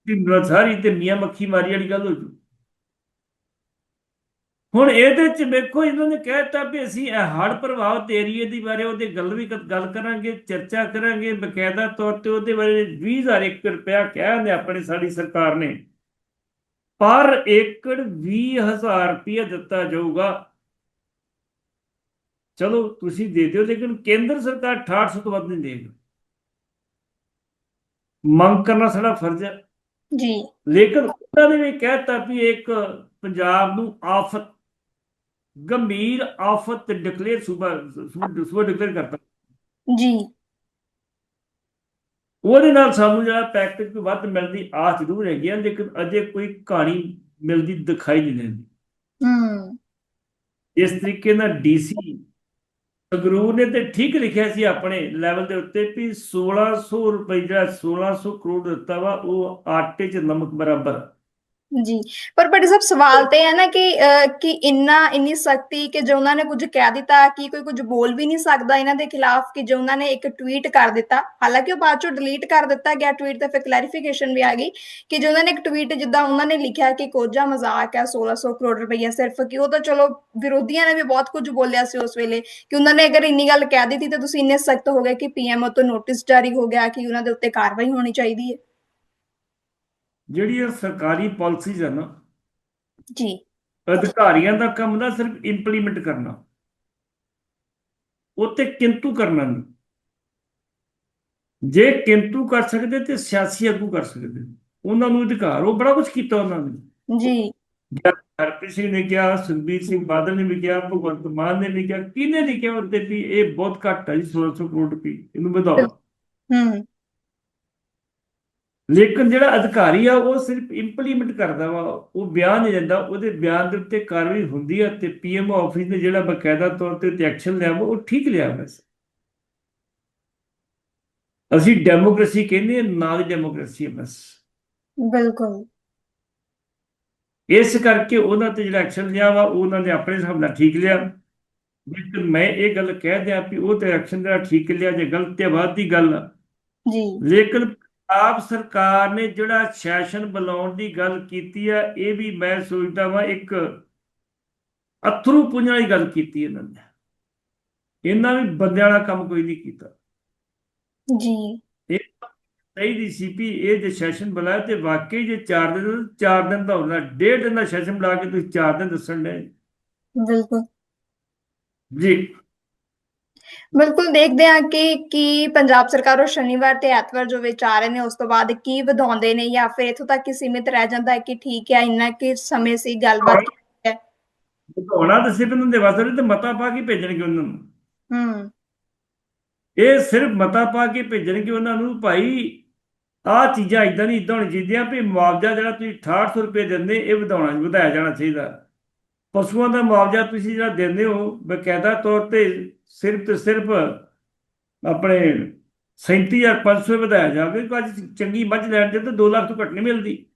ਦੀ ਸਾਰੀ ਤੇ ਮੀਆਂ ਮੱਖੀ ਮਾਰੀ ਵਾਲੀ ਗੱਲ ਹੋ ਜੂ। ਹੁਣ ਇਹਦੇ ਚ ਵੇਖੋ, ਇਹਨਾਂ ਨੇ ਕਹਿਤਾ ਵੀ ਅਸੀਂ ਇਹ ਹੜ੍ਹ ਪ੍ਰਭਾਵਿਤ ਏਰੀਏ ਦੀ ਬਾਰੇ ਉਹਦੇ ਗੱਲ ਵੀ ਗੱਲ ਕਰਾਂਗੇ, ਚਰਚਾ ਕਰਾਂਗੇ, ਬਕਾਇਦਾ ਤੌਰ ਤੇ ਉਹਦੇ ਬਾਰੇ 20000 ਰੁਪਇਆ ਕਿਹਾ ਆਪਣੀ, ਸਾਡੀ ਸਰਕਾਰ ਨੇ। ਪਰ ਏਕੜ 20000 ਰੁਪਇਆ ਦਿੱਤਾ ਜਾਊਗਾ। ਚਲੋ, ਤੁਸੀਂ ਦੇ ਦਿਓ, ਲੇਕਿਨ ਕੇਂਦਰ ਸਰਕਾਰ 6800 ਤੋਂ ਵੱਧ ਨਹੀਂ ਦੇਗੀ ਮੰਗ ਕਰਨਾ ਸਾਡਾ ਫਰਜ਼ ਹੈ। ਜੀ। ਲੇਕਿਨ ਉਹਨਾਂ ਨੇ ਵੀ ਕਹਿਤਾ ਵੀ ਇੱਕ ਪੰਜਾਬ ਨੂੰ ਆਫਤ ਗੰਭੀਰ ਆਫਤ ਡਿਕਲੇਅਰ ਸੂਬਾ ਸੂਬਾ ਡਿਕਲੇਅਰ ਕਰਤਾ। ਜੀ। ਉਹਦੇ ਨਾਲ ਸਾਨੂੰ ਜਿਹੜਾ ਪੈਕੇਜ ਕੋਈ ਵੱਧ ਮਿਲਦੀ ਆਸ ਜ਼ਰੂਰ ਹੈਗੀ ਹੈ ਲੇਕਿਨ ਅਜੇ ਕੋਈ ਕਹਾਣੀ ਮਿਲਦੀ ਦਿਖਾਈ ਨਹੀਂ ਦਿੰਦੀ। ਹੂੰ। ਇਸ ਤਰੀਕੇ ਨਾਲ ਡੀਸੀ ਸੰਗਰੂਰ ਨੇ ਤੇ ਠੀਕ ਲਿਖਿਆ ਸੀ ਆਪਣੇ ਲੈਵਲ ਦੇ ਉੱਤੇ ਵੀ 1600 ਰੁਪਏ ਜਿਹੜਾ 1600 ਕਰੋੜ ਦਿੱਤਾ ਵਾ, ਉਹ ਆਟੇ 'ਚ ਨਮਕ ਬਰਾਬਰ। ਆ। ਜੀ ਪਰ ਬੜੇ ਸਭ ਸਵਾਲ ਤੇ ਹੈ ਨਾ ਕਿ ਅਹ, ਕਿ ਇੰਨਾ ਇੰਨੀ ਸਖਤੀ ਕਿ ਜੋ ਉਹਨਾਂ ਨੇ ਕੁਝ ਕਹਿ ਦਿੱਤਾ ਕਿ ਕੋਈ ਕੁਝ ਬੋਲ ਵੀ ਨਹੀਂ ਸਕਦਾ ਇਹਨਾਂ ਦੇ ਖਿਲਾਫ ਕਿ ਜੋ ਉਹਨਾਂ ਨੇ ਇੱਕ ਟਵੀਟ ਕਰ ਦਿੱਤਾ ਹਾਲਾਂਕਿ ਉਹ ਬਾਅਦ ਚੋਂ ਡਿਲੀਟ ਕਰ ਦਿੱਤਾ ਗਿਆ ਟਵੀਟ ਤੇ ਫਿਰ ਕਲੈਰੀਫਿਕੇਸ਼ਨ ਵੀ ਆ ਗਈ ਕਿ ਜੋ ਉਹਨਾਂ ਨੇ ਇੱਕ ਟਵੀਟ ਜਿੱਦਾਂ ਉਹਨਾਂ ਨੇ ਲਿਖਿਆ ਕਿ ਕੋਝਾ ਮਜ਼ਾਕ ਹੈ 1600 ਕਰੋੜ ਰੁਪਈਆ ਸਿਰਫ ਕਿ ਉਹ ਤਾਂ ਚਲੋ ਵਿਰੋਧੀਆਂ ਨੇ ਵੀ ਬਹੁਤ ਕੁਝ ਬੋਲਿਆ ਸੀ ਉਸ ਵੇਲੇ ਕਿ ਉਹਨਾਂ ਨੇ ਅਗਰ ਇੰਨੀ ਗੱਲ ਕਹਿ ਦਿੱਤੀ ਤੇ ਤੁਸੀਂ ਇੰਨੇ ਸਖਤ ਹੋ ਗਏ ਕਿ ਪੀਐਮਓ ਤੋਂ ਨੋਟਿਸ ਜਾਰੀ ਹੋ ਗਿਆ ਕਿ ਉਹਨਾਂ ਦੇ ਉੱਤੇ ਕਾਰਵਾਈ ਹੋਣੀ ਚਾਹੀਦੀ ਹੈ ਜਿਹੜੀਆਂ ਸਰਕਾਰੀ ਪਾਲਿਸੀਜ਼ ਆ ਨਾ ਜੀ। ਅਧਿਕਾਰੀਆਂ ਦਾ ਕੰਮ ਨਾ ਸਿਰਫ ਇੰਪਲੀਮੈਂਟ ਕਰਨਾ। ਉੱਤੇ ਕਿੰਤੂ ਕਰਨਾ ਨਹੀਂ। ਜੇ ਕਿੰਤੂ ਕਰ ਸਕਦੇ ਤੇ ਸਿਆਸੀ ਆਗੂ ਕਰ ਸਕਦੇ। ਉਹਨਾਂ ਨੂੰ ਅਧਿਕਾਰ ਉਹ ਬੜਾ ਕੁਝ ਕੀਤਾ ਉਹਨਾਂ ਨੇ। ਜੀ। ਹਰਪ੍ਰੀਤ ਸਿੰਘ ਨੇ ਕਿਹਾ ਸੁਖਬੀਰ ਸਿੰਘ ਬਾਦਲ ਨੇ ਵੀ ਕਿਹਾ ਭਗਵੰਤ ਮਾਨ ਨੇ ਵੀ ਕਿਹਾ ਕਿਹਨੇ ਨਹੀਂ ਕਿਹਾ ਉਹਦੇ ਵੀ ਇਹ ਬਹੁਤ ਘੱਟ ਹੈ ਜੀ 1600 ਕਰੋੜ ਰੁਪਏ ਇਹਨੂੰ ਵਧਾਓ। ਹੂੰ। ਲੇਕਿਨ ਜਿਹੜਾ ਅਧਿਕਾਰੀ ਆ ਉਹ ਸਿਰਫ ਇੰਪਲੀਮੈਂਟ ਕਰਦਾ ਵਾ ਉਹ ਬਿਆਨ ਨਹੀਂ ਦਿੰਦਾ ਉਹਦੇ ਬਿਆਨ ਦੇ ਉੱਤੇ ਕਾਰਵਾਈ ਹੁੰਦੀ ਆ ਤੇ ਪੀਐਮ ਆਫਿਸ ਨੇ ਜਿਹੜਾ ਬਕਾਇਦਾ ਤੌਰ ਤੇ ਐਕਸ਼ਨ ਲਿਆ ਉਹ ਠੀਕ ਲਿਆ ਵੈਸੇ। ਅਸੀਂ ਡੈਮੋਕ੍ਰੇਸੀ ਕਹਿੰਦੇ ਹਾਂ ਨਾ ਦੀ ਡੈਮੋਕ੍ਰੇਸੀ ਬਸ। ਬਿਲਕੁਲ। ਇਸ ਕਰਕੇ ਉਹਨਾਂ ਤੇ ਜਿਹੜਾ ਐਕਸ਼ਨ ਲਿਆ ਵਾ ਉਹ ਉਹਨਾਂ ਨੇ ਆਪਣੇ ਹਿਸਾਬ ਨਾਲ ਠੀਕ ਲਿਆ। ਲੇਕਿਨ ਮੈਂ ਇਹ ਗੱਲ ਕਹਿ ਦਿਆਂ ਵੀ ਉਹ ਤੇ ਐਕਸ਼ਨ ਜਿਹੜਾ ਠੀਕ ਲਿਆ ਜੇ ਗਲਤ ਤੇ ਬਾਅਦ ਦੀ ਗੱਲ ਜੀ। ਲੇਕਿਨ ਪੰਜਾਬ ਸਰਕਾਰ ਨੇ ਜਿਹੜਾ ਸੈਸ਼ਨ ਬੁਲਾਉਣ ਦੀ ਗੱਲ ਕੀਤੀ ਆ ਇਹ ਵੀ ਮੈਂ ਸੋਚਦਾ ਵਾਂ ਇੱਕ ਅਥਰੂ ਪੁੰਨ ਵਾਲੀ ਗੱਲ ਕੀਤੀ ਇਹਨਾਂ ਨੇ। ਇਹਨਾਂ ਵੀ ਬੰਦਿਆਂ ਵਾਲਾ ਕੰਮ ਕੋਈ ਨਹੀਂ ਕੀਤਾ। ਜੀ। ਸਹੀ ਦੀ ਸੀਪੀ ਇਹ ਜੇ ਸੈਸ਼ਨ ਬੁਲਾਇਆ ਤੇ ਵਾਕਈ ਜੇ 4 ਦਿਨ 4 ਦਿਨ ਦਾ ਹੁੰਦਾ ਡੇਢ ਦਿਨ ਦਾ ਸੈਸ਼ਨ ਬੁਲਾ ਕੇ ਤੁਸੀਂ 4 ਦਿਨ ਦੱਸਣ ਦੇ ਬਿਲਕੁਲ। ਜੀ। ਬਿਲਕੁਲ ਦੇਖਦੇ ਹਾਂ ਕਿ ਕੀ ਪੰਜਾਬ ਸਰਕਾਰ ਉਹ ਸ਼ਨੀਵਾਰ ਤੇ ਐਤਵਾਰ ਜੋ ਵਿਚਾਰ ਨੇ ਉਸ ਤੋਂ ਬਾਅਦ ਕੀ ਵਧਾਉਂਦੇ ਨੇ ਜਾਂ ਫਿਰ ਇਥੋਂ ਤੱਕ ਹੀ ਸੀਮਿਤ ਰਹਿ ਜਾਂਦਾ ਹੈ ਕਿ ਠੀਕ ਹੈ ਇੰਨਾ ਕਿ ਸਮੇਂ ਸੀ ਗੱਲਬਾਤ ਹੈ। ਵਧਾਉਣਾ ਤਾਂ ਸਿਰਫ ਉਹਨਾਂ ਦੇ ਵਾਸਤੇ ਤੇ ਮਤਾ ਪਾ ਕੇ ਭੇਜਣਗੇ ਉਹਨਾਂ ਨੂੰ। ਹੂੰ। ਇਹ ਸਿਰਫ ਮਤਾ ਪਾ ਕੇ ਭੇਜਣਗੇ ਉਹਨਾਂ ਨੂੰ ਭਾਈ ਆਹ ਚੀਜ਼ਾਂ ਇਦਾਂ ਨਹੀਂ ਇਦਾਂ ਹੋਣੀ ਚਾਹੀਦੀਆਂ ਵੀ ਮੁਆਵਜ਼ਾ ਜਿਹੜਾ ਤੁਸੀਂ 6800 ਰੁਪਏ ਦਿੰਦੇ ਇਹ ਵਧਾਉਣਾ ਵਧਾਇਆ ਜਾਣਾ ਚਾਹੀਦਾ। ਪਸ਼ੂਆਂ ਦਾ ਮੁਆਵਜ਼ਾ ਤੁਸੀਂ ਜਿਹੜਾ ਦਿੰਦੇ ਹੋ ਬਕਾਇਦਾ ਤੌਰ ਤੇ ਸਿਰਫ ਤੇ ਸਿਰਫ ਆਪਣੇ 37500 ਵਧਾਇਆ ਜਾਵੇ ਕਿ ਅੱਜ ਚੰਗੀ ਮੱਝ ਲੈਣ ਦੇ ਤਾਂ 2 ਲੱਖ ਤੋਂ ਘੱਟ ਨਹੀਂ ਮਿਲਦੀ।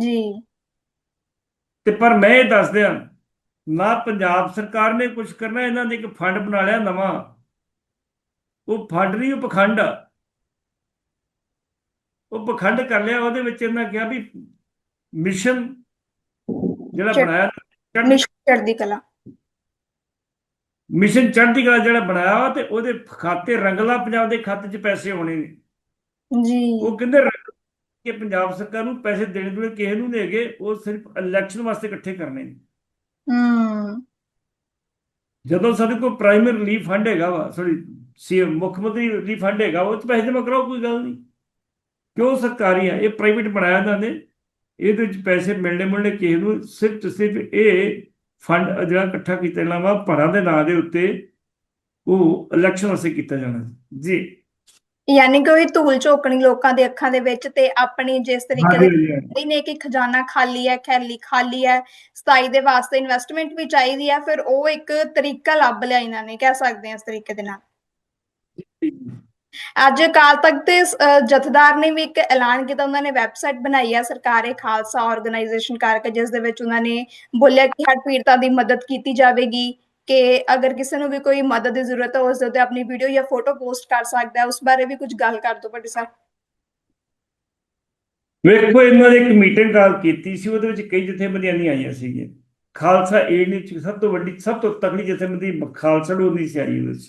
ਜੀ। ਤੇ ਪਰ ਮੈਂ ਇਹ ਦੱਸ ਦਿਆਂ ਨਾ ਪੰਜਾਬ ਸਰਕਾਰ ਨੇ ਕੁਝ ਕਰਨਾ ਇਹਨਾਂ ਨੇ ਇੱਕ ਫੰਡ ਬਣਾ ਲਿਆ ਨਵਾਂ। ਉਹ ਫੰਡ ਨਹੀਂ ਉਹ ਪਖੰਡ। ਆ ਉਹ ਪਖੰਡ ਕਰ ਲਿਆ ਉਹਦੇ ਵਿੱਚ ਇਹਨਾਂ ਕਿਹਾ ਵੀ ਮਿਸ਼ਨ ਜਿਹੜਾ ਬਣਾਇਆ ਚੜ੍ਹਦੀ ਕਲਾ। ਮਿਸ਼ਨ ਚੜ੍ਹਦੀ ਕਲਾ ਜਿਹੜਾ ਬਣਾਇਆ ਵਾ ਤੇ ਉਹਦੇ ਖਾਤੇ ਰੰਗਲਾ ਪੰਜਾਬ ਦੇ ਖਾਤੇ 'ਚ ਪੈਸੇ ਆਉਣੇ ਨੇ। ਜੀ। ਉਹ ਕਹਿੰਦੇ ਕਿ ਪੰਜਾਬ ਸਰਕਾਰ ਨੂੰ ਪੈਸੇ ਦੇਣੇ ਦੇਣੇ ਕਿਸੇ ਨੂੰ ਨਹੀਂ ਹੈਗੇ ਉਹ ਸਿਰਫ ਇਲੈਕਸ਼ਨ ਵਾਸਤੇ ਇਕੱਠੇ ਕਰਨੇ ਨੇ। ਹੂੰ। ਜਦੋਂ ਸਾਡੇ ਕੋਲ ਪ੍ਰਾਇਮਰੀ ਰਿਲੀਫ ਫੰਡ ਹੈਗਾ ਵਾ ਸੌਰੀ ਸੀ ਮੁੱਖ ਮੰਤਰੀ ਰਿਲੀਫ ਫੰਡ ਹੈਗਾ ਉਹ ਚ ਪੈਸੇ ਜਮ੍ਹਾਂ ਕਰਾਓ ਕੋਈ ਗੱਲ ਨਹੀਂ ਕਿਉਂ ਸਰਕਾਰੀ ਆ? ਇਹ ਪ੍ਰਾਈਵੇਟ ਬਣਾਇਆ ਇਹਨਾਂ ਨੇ। ਇਹਦੇ ਵਿੱਚ ਪੈਸੇ ਮਿਲਣੇ ਮਿਲਣੇ ਕਿਸੇ ਨੂੰ ਸਿਰਫ ਸਿਰਫ ਇਹ ਫੰਡ ਜਿਹੜਾ ਇਕੱਠਾ ਕੀਤਾ ਜਾਣਾ ਵਾ ਭਰਾਂ ਦੇ ਨਾਂ ਦੇ ਉੱਤੇ ਉਹ ਇਲੈਕਸ਼ਨ ਵਾਸਤੇ ਕੀਤਾ ਜਾਣਾ। ਜੀ। ਯਾਨੀ ਕਿ ਉਹ ਧੂਲ ਝੋਕਣੀ ਲੋਕਾਂ ਦੇ ਅੱਖਾਂ ਦੇ ਵਿੱਚ ਤੇ ਆਪਣੀ ਜਿਸ ਤਰੀਕੇ ਦੇ ਨੇ ਕਿ ਖਜ਼ਾਨਾ ਖਾਲੀ ਹੈ ਖੈਲੀ ਖਾਲੀ ਹੈ ਸਤਾਈ ਦੇ ਵਾਸਤੇ ਇਨਵੈਸਟਮੈਂਟ ਵੀ ਚਾਹੀਦੀ ਹੈ ਫਿਰ ਉਹ ਇੱਕ ਤਰੀਕਾ ਲੱਭ ਲਿਆ ਇਹਨਾਂ ਨੇ ਕਹਿ ਸਕਦੇ ਹਾਂ ਇਸ ਤਰੀਕੇ ਦੇ ਨਾਲ। ਅੱਜ ਅਕਾਲ ਤਖਤ ਦੇ ਜਥੇਦਾਰ ਨੇ ਵੀ ਇੱਕ ਐਲਾਨ ਕੀਤਾ, ਉਹਨਾਂ ਨੇ ਵੈਬਸਾਈਟ ਬਣਾਈ ਹੈ ਸਰਕਾਰੇ ਖਾਲਸਾ ਆਰਗੇਨਾਈਜੇਸ਼ਨ ਕਰਕੇ, ਜਿਸ ਦੇ ਵਿੱਚ ਉਹਨਾਂ ਨੇ ਬੋਲਿਆ ਕਿ ਹਰ ਪੀੜਤਾਂ ਦੀ ਮਦਦ ਕੀਤੀ ਜਾਵੇਗੀ, ਕਿ ਅਗਰ ਕਿਸੇ ਨੂੰ ਵੀ ਕੋਈ ਮਦਦ ਦੀ ਜ਼ਰੂਰਤ ਹੈ, ਉਸ ਦੇ ਉੱਤੇ ਆਪਣੀ ਵੀਡੀਓ ਜਾਂ ਫੋਟੋ ਪੋਸਟ ਕਰ ਸਕਦਾ ਹੈ, ਉਸ ਬਾਰੇ ਵੀ ਕੁਝ ਗੱਲ ਕਰ ਦਿਓ ਭੱਟੀ ਸਾਹਿਬ ਵੇਖੋ, ਇਹਨਾਂ ਨੇ ਇੱਕ ਮੀਟਿੰਗ ਕਾਲ ਕੀਤੀ ਸੀ, ਉਹਦੇ ਵਿੱਚ ਕਈ ਜਥੇਬੰਦੀਆਂ ਨਹੀਂ ਆਈਆਂ ਸੀਗੀਆਂ। ਖਾਲਸਾ ਏਡ ਨੇ ਸਭ ਤੋਂ ਵੱਡੀ, ਸਭ ਤੋਂ ਤਕੜੀ ਜਥੇਬੰਦੀ ਖਾਲਸਾ ਨੂੰ ਨਹੀਂ ਸੀ ਆਈ ਉਹਦੇ ਵਿੱਚ।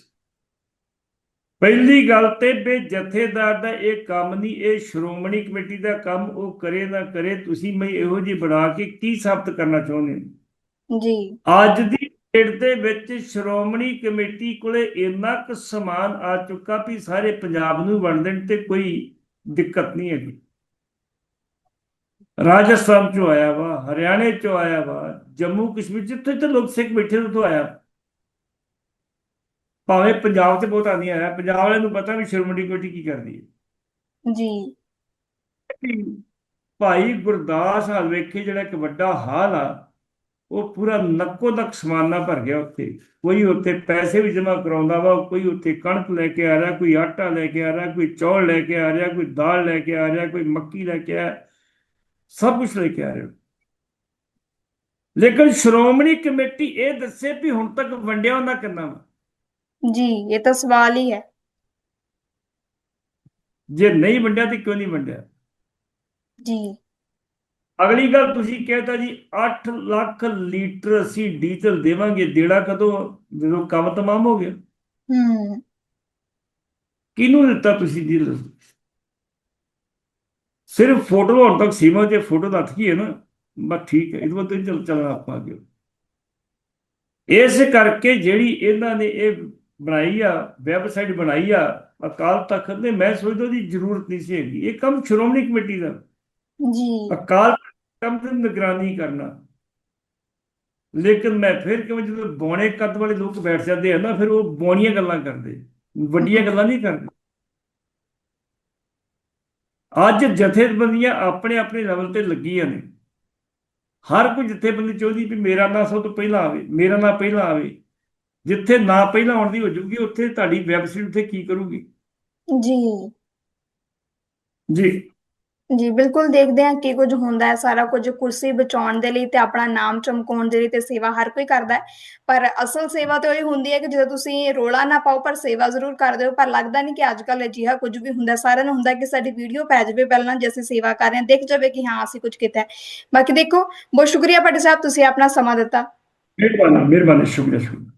ਪਹਿਲੀ ਗੱਲ ਤੇ ਬੇ ਜਥੇਦਾਰ ਦਾ ਇਹ ਕੰਮ ਨਹੀਂ ਇਹ ਸ਼੍ਰੋਮਣੀ ਕਮੇਟੀ ਦਾ ਕੰਮ ਉਹ ਕਰੇ ਨਾ ਕਰੇ ਤੁਸੀਂ ਮੈਂ ਇਹੋ ਜਿਹੀ ਬਣਾ ਕੇ ਕੀ ਸਾਬਤ ਕਰਨਾ ਚਾਹੁੰਦੇ ਹੋ? ਜੀ। ਅੱਜ ਦੀ ਡੇਟ ਦੇ ਵਿੱਚ ਸ਼੍ਰੋਮਣੀ ਕਮੇਟੀ ਕੋਲੇ ਇੰਨਾ ਕੁ ਸਮਾਨ ਆ ਚੁੱਕਾ ਵੀ ਸਾਰੇ ਪੰਜਾਬ ਨੂੰ ਵੰਡ ਦੇਣ ਤੇ ਕੋਈ ਦਿੱਕਤ ਨਹੀਂ ਹੈਗੀ। ਰਾਜਸਥਾਨ ਚੋਂ ਆਇਆ ਵਾ ਹਰਿਆਣੇ ਚੋਂ ਆਇਆ ਵਾ ਜੰਮੂ ਕਸ਼ਮੀਰ ਜਿੱਥੇ ਜਿੱਥੇ ਲੋਕ ਸਿੱਖ ਬੈਠੇ ਉੱਥੋਂ ਆਇਆ। ਭਾਵੇਂ ਪੰਜਾਬ 'ਚ ਬਹੁਤ ਆਉਂਦੀਆਂ ਆਇਆ ਪੰਜਾਬ ਵਾਲਿਆਂ ਨੂੰ ਪਤਾ ਵੀ ਸ਼੍ਰੋਮਣੀ ਕਮੇਟੀ ਕੀ ਕਰਦੀ ਹੈ। ਜੀ। ਭਾਈ ਗੁਰਦਾਸ ਹਾਲ ਵੇਖੇ ਜਿਹੜਾ ਇੱਕ ਵੱਡਾ ਹਾਲ ਆ ਉਹ ਪੂਰਾ ਨੱਕੋ ਨੱਕ ਸਮਾਨਾ ਭਰ ਗਿਆ ਉੱਥੇ। ਕੋਈ ਉੱਥੇ ਪੈਸੇ ਵੀ ਜਮ੍ਹਾਂ ਕਰਾਉਂਦਾ ਵਾ ਕੋਈ ਉੱਥੇ ਕਣਕ ਲੈ ਕੇ ਆ ਰਿਹਾ ਕੋਈ ਆਟਾ ਲੈ ਕੇ ਆ ਰਿਹਾ ਕੋਈ ਚੌਲ ਲੈ ਕੇ ਆ ਰਿਹਾ ਕੋਈ ਦਾਲ ਲੈ ਕੇ ਆ ਰਿਹਾ ਕੋਈ ਮੱਕੀ ਲੈ ਕੇ ਆ ਸਭ ਕੁਝ ਲੈ ਕੇ ਆ ਰਿਹਾ। ਲੇਕਿਨ ਸ਼੍ਰੋਮਣੀ ਕਮੇਟੀ ਇਹ ਦੱਸੇ ਵੀ ਹੁਣ ਤੱਕ ਵੰਡਿਆ ਉਹਨਾਂ ਕਿੰਨਾ ਵਾ। ਜੀ ਇਹ ਤਾਂ ਸਵਾਲ ਹੀ ਹੈ। ਜੇ ਨਹੀਂ ਵੰਡਿਆ ਤੇ ਕਿਉਂ ਨਹੀਂ ਵੰਡਿਆ? ਜੀ। ਅਗਲੀ ਗੱਲ ਤੁਸੀਂ ਕਹਿਤਾ ਜੀ 8 ਲੱਖ ਲੀਟਰ ਅਸੀਂ ਡੀਜ਼ਲ ਦੇਵਾਂਗੇ ਦੇਣਾ ਕਦੋਂ? ਜਦੋਂ ਕੰਮ ਤਮਾਮ ਹੋ ਗਿਆ। ਹੂੰ। ਕਿਹਨੂੰ ਦਿੱਤਾ ਤੁਸੀਂ ਡੀਜ਼ਲ? ਸਿਰਫ ਫੋਟੋ ਹੋਣ ਤੱਕ ਸੀਮਾ ਜੇ ਫੋਟੋ ਲੱਥ ਗਈ ਹੈ ਨਾ ਬਸ ਠੀਕ ਹੈ ਇਹਦੇ ਬਾਅਦ ਤੇ ਚੱਲ ਚੱਲਣਾ ਆਪਾਂ ਅੱਗੇ। ਇਸ ਕਰਕੇ ਜਿਹੜੀ ਇਹਨਾਂ ਨੇ ਇਹ ਬਣਾਈ ਆ ਵੈਬਸਾਈਟ ਬਣਾਈ ਆ ਅਕਾਲ ਤਖਤ ਨੇ ਮੈਂ ਸੋਚਦਾ ਉਹਦੀ ਜ਼ਰੂਰਤ ਨਹੀਂ ਸੀ ਹੈਗੀ। ਇਹ ਕੰਮ ਸ਼੍ਰੋਮਣੀ ਕਮੇਟੀ ਦਾ। ਜੀ। ਅਕਾਲ ਕੰਮ ਦੀ ਨਿਗਰਾਨੀ ਕਰਨਾ। ਲੇਕਿਨ ਮੈਂ ਫਿਰ ਕਿਉਂ ਜਦੋਂ ਬੌਣੇ ਕੱਦ ਵਾਲੇ ਲੋਕ ਬੈਠ ਜਾਂਦੇ ਆ ਨਾ ਫਿਰ ਉਹ ਬੌਣੀਆਂ ਗੱਲਾਂ ਕਰਦੇ। ਵੱਡੀਆਂ ਗੱਲਾਂ ਨਹੀਂ ਕਰਦੇ। ਅੱਜ ਜਥੇਬੰਦੀਆਂ ਆਪਣੇ ਆਪਣੇ ਲੈਵਲ ਤੇ ਲੱਗੀਆਂ ਨੇ। ਹਰ ਕੋਈ ਜਥੇਬੰਦੀ ਚਾਹੁੰਦੀ ਵੀ ਮੇਰਾ ਨਾਂ ਸਭ ਤੋਂ ਪਹਿਲਾਂ ਆਵੇ ਮੇਰਾ ਨਾਂ ਪਹਿਲਾਂ ਆਵੇ। ਜਿੱਥੇ ਨਾਂ ਪਹਿਲਾਂ ਆਉਣ ਦੀ ਹੋ ਜੂਗੀ ਉੱਥੇ ਤੁਹਾਡੀ ਵੈਬਸਾਈਟ ਉੱਤੇ ਕੀ ਕਰੂਗੀ? ਜੀ। ਜੀ। ਜੀ ਬਿਲਕੁਲ ਦੇਖਦੇ ਹਾਂ ਕੀ ਕੁਝ ਹੁੰਦਾ ਹੈ ਸਾਰਾ ਕੁਝ ਕੁਰਸੀ ਬਚਾਉਣ ਦੇ ਲਈ ਤੇ ਆਪਣਾ ਨਾਮ ਚਮਕਾਉਣ ਦੇ ਲਈ ਤੇ ਸੇਵਾ ਹਰ ਕੋਈ ਕਰਦਾ ਹੈ। ਪਰ ਅਸਲ ਸੇਵਾ ਤੇ ਉਹੀ ਹੁੰਦੀ ਹੈ ਕਿ ਜਦੋਂ ਤੁਸੀਂ ਰੋਲਾ ਨਾ ਪਾਓ ਪਰ ਸੇਵਾ ਜ਼ਰੂਰ ਕਰਦੇ ਹੋ ਪਰ ਲੱਗਦਾ ਨਹੀਂ ਕਿ ਅੱਜ ਕੱਲ ਅਜਿਹਾ ਕੁਝ ਵੀ ਹੁੰਦਾ। ਸਾਰਿਆਂ ਨੂੰ ਹੁੰਦਾ ਕਿ ਸਾਡੀ ਵੀਡੀਓ ਪੈ ਜਾਵੇ ਪਹਿਲਾਂ ਜੇ ਅਸੀਂ ਸੇਵਾ ਕਰ ਰਹੇ ਹਾਂ ਦਿਖ ਜਾਵੇ ਕਿ ਹਾਂ ਅਸੀਂ ਕੁਝ ਕੀਤਾ ਹੈ। ਬਾਕੀ ਦੇਖੋ ਬਹੁਤ ਸ਼ੁਕਰੀਆ ਭੱਟ ਸਾਹਿਬ ਤੁਸੀਂ ਆਪਣਾ ਸਮਾਂ ਦਿੱਤਾ। ਮਿਹਰਬਾਨੀ ਮਿਹਰਬਾਨੀ ਸ਼ੁਕਰੀਆ ਸ਼ੁਕਰੀਆ।